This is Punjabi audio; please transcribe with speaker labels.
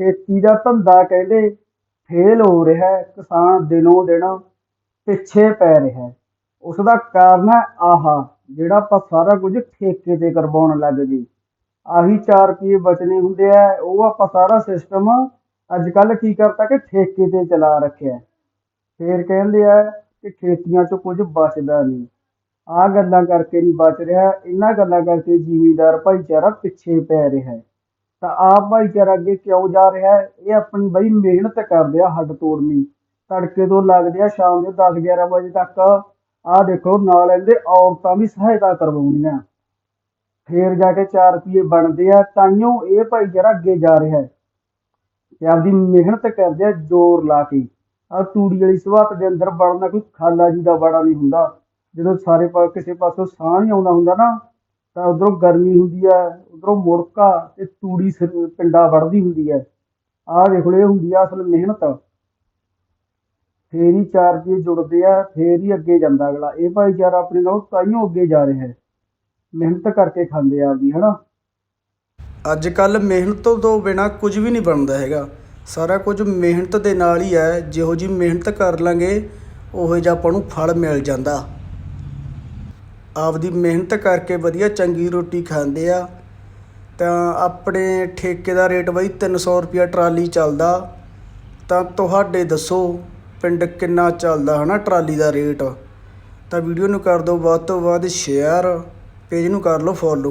Speaker 1: ਖੇਤੀ ਦਾ ਧੰਦਾ ਕਹਿੰਦੇ ਫੇਲ ਹੋ ਰਿਹਾ ਹੈ, ਕਿਸਾਨ ਦਿਨੋਂ ਦਿਨ ਪਿੱਛੇ ਪੈ ਰਿਹਾ ਹੈ। ਉਸ ਦਾ ਕਾਰਨ ਹੈ ਆਹਾ, ਜਿਹੜਾ ਆਪਾਂ ਸਾਰਾ ਕੁਝ ਠੇਕੇ ਤੇ ਕਰਵਾਉਣ ਲੱਗ ਗਏ। ਆਹੀ 4 ਰੁਪਏ ਬਚਨੇ ਹੁੰਦੇ ਆ, ਉਹ ਆਪਾਂ ਸਾਰਾ ਸਿਸਟਮ ਅੱਜ ਕੱਲ ਕੀ ਕਰਤਾ ਕਿ ਠੇਕੇ ਤੇ ਚਲਾ ਰੱਖਿਆ ਹੈ। ਫੇਰ ਕਹਿੰਦੇ ਆ ਕਿ ਖੇਤੀਆਂ 'ਚ ਕੁਝ ਬਚਦਾ ਨਹੀਂ। ਆਹ ਗੱਲਾਂ ਕਰਕੇ ਨਹੀਂ ਬਚ ਰਿਹਾ, ਇਹਨਾਂ ਗੱਲਾਂ ਕਰਕੇ ਜ਼ਿਮੀਂਦਾਰ ਭਾਈਚਾਰਾ ਪਿੱਛੇ ਪੈ ਰਿਹਾ ਹੈ। ਤਾਂ ਆਪ ਭਾਈਚਾਰਾ ਅੱਗੇ ਕਿਉਂ ਜਾ ਰਿਹਾ ਹੈ? ਇਹ ਆਪਣੀ ਬਈ ਮਿਹਨਤ ਕਰਦੇ ਆ ਹੱਡ ਤੋੜਨੀ। ਤੜਕੇ ਤੋਂ ਲੱਗਦੇ ਆ ਸ਼ਾਮ ਦੇ 10 11 ਵਜੇ ਤੱਕ। ਆਹ ਦੇਖੋ, ਨਾਲ ਇਹਦੇ ਔਰਤਾਂ ਵੀ ਸਹਾਇਤਾ ਕਰਵਾਉਂਦੀਆਂ ਫੇਰ ਜਾ ਕੇ 4 ਰੁਪਏ ਬਣਦੇ ਆ ਤਾਈਓ ਇਹ ਭਾਈਚਾਰਾ ਅੱਗੇ ਜਾ ਰਿਹਾ ਹੈ। ਤੇ ਆਪਦੀ ਮਿਹਨਤ ਕਰਦੇ ਆ, ਜ਼ੋਰ ਲਾ ਕੇ। ਆ ਤੂੜੀ ਵਾਲੀ ਸਵਾਤ ਦੇ ਅੰਦਰ ਵੜਨਾ ਕੋਈ ਖਾਲਾ ਜੀ ਦਾ ਬੜਾ ਨਹੀਂ ਹੁੰਦਾ। ਜਦੋਂ ਸਾਰੇ ਪਾ, ਕਿਸੇ ਪਾਸੋਂ ਸਾਹ ਨਹੀਂ ਆਉਂਦਾ ਹੁੰਦਾ ਨਾ, ਤਾਂ ਉਧਰੋਂ ਗਰਮੀ ਹੁੰਦੀ ਹੈ ਉਧਰੋਂ ਮੁੜਕਾ ਤੇ ਤੂੜੀ ਸਿਰ ਪਿੰਡਾ ਵੜਦੀ ਹੁੰਦੀ ਹੈ। ਆਹ ਦੇਖ ਲਓ, ਇਹ ਹੁੰਦੀ ਆ ਅਸਲ ਮਿਹਨਤ। ਫੇਰ ਹੀ ਚਾਰ ਜੀ ਜੁੜਦੇ ਆ, ਫੇਰ ਹੀ ਅੱਗੇ ਜਾਂਦਾ ਅਗਲਾ। ਇਹ ਭਾਈਚਾਰਾ ਆਪਣੇ ਨਾਲ ਤਾਈਓ ਅੱਗੇ ਜਾ ਰਿਹਾ ਹੈ। ਮਿਹਨਤ ਕਰਕੇ ਖਾਂਦੇ ਆ ਆਪਦੀ, ਹਨਾ? ਅੱਜ ਕੱਲ ਮਿਹਨਤ ਤੋਂ ਬਿਨਾ ਕੁਝ ਵੀ ਨਹੀਂ ਬਣਦਾ ਹੈਗਾ। ਸਾਰਾ ਕੁਝ ਮਿਹਨਤ ਦੇ ਨਾਲ ਹੀ ਹੈ। ਜਿਹੋ ਜੀ ਮਿਹਨਤ ਕਰ ਲਾਂਗੇ, ਉਹੋ ਜਿਹਾ ਆਪਾਂ ਨੂੰ ਫਲ ਮਿਲ ਜਾਂਦਾ। ਆਪਦੀ ਮਿਹਨਤ ਕਰਕੇ ਵਧੀਆ ਚੰਗੀ ਰੋਟੀ ਖਾਂਦੇ ਆ। ਤਾਂ ਆਪਣੇ ਠੇਕੇ ਦਾ ਰੇਟ ਬਈ 300 ਰੁਪਿਆ ਟਰਾਲੀ ਚੱਲਦਾ। ਤਾਂ ਤੁਹਾਡੇ ਦੱਸੋ ਪਿੰਡ ਕਿੰਨਾ ਚੱਲਦਾ ਹੈ ਨਾ ਟਰਾਲੀ ਦਾ ਰੇਟ। ਤਾਂ ਵੀਡੀਓ ਨੂੰ ਕਰ ਦਿਓ ਵੱਧ ਤੋਂ ਵੱਧ ਸ਼ੇਅਰ, ਪੇਜ ਨੂੰ ਕਰ ਲਓ ਫੋਲੋ